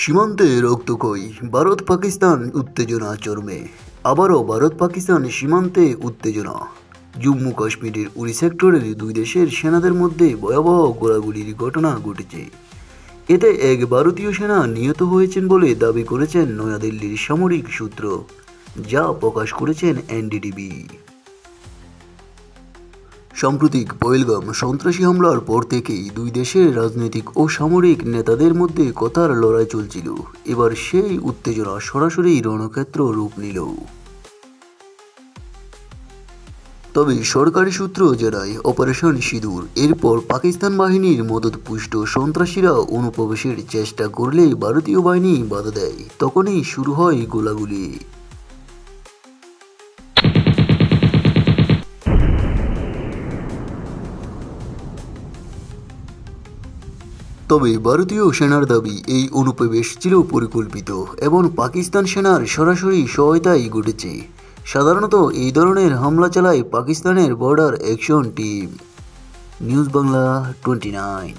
সীমান্তে রক্তক্ষয়ী ভারত পাকিস্তান উত্তেজনা চরমে। আবারও ভারত পাকিস্তান সীমান্তে উত্তেজনা। জম্মু কাশ্মীরের উড়ি সেক্টরের দুই দেশের সেনাদের মধ্যে ভয়াবহ গোলাগুলির ঘটনা ঘটেছে। এতে এক ভারতীয় সেনা নিহত হয়েছেন বলে দাবি করেছেন নয়াদিল্লির সামরিক সূত্র, যা প্রকাশ করেছেন এনডিডিবি সাম্প্রতিক পয়েলগাম সন্ত্রাসী হামলার পর থেকেই দুই দেশের রাজনৈতিক ও সামরিক নেতাদের মধ্যে কথার লড়াই চলছিল। এবার সেই উত্তেজনা সরাসরি রণক্ষেত্র রূপ নিল। তবে সরকারি সূত্র জানায়, অপারেশন সিঁদুর, এরপর পাকিস্তান বাহিনীর মদতপুষ্ট সন্ত্রাসীরা অনুপ্রবেশের চেষ্টা করলে ভারতীয় বাহিনী বাধা দেয়। তখনই শুরু হয় গোলাগুলি। তবে ভারতীয় সেনার দাবি, এই অনুপ্রবেশ ছিল পরিকল্পিত এবং পাকিস্তান সেনার সরাসরি সহায়তাই ঘটেছে। সাধারণত এই ধরনের হামলা চালায় পাকিস্তানের border action team. News Bangla twenty nine.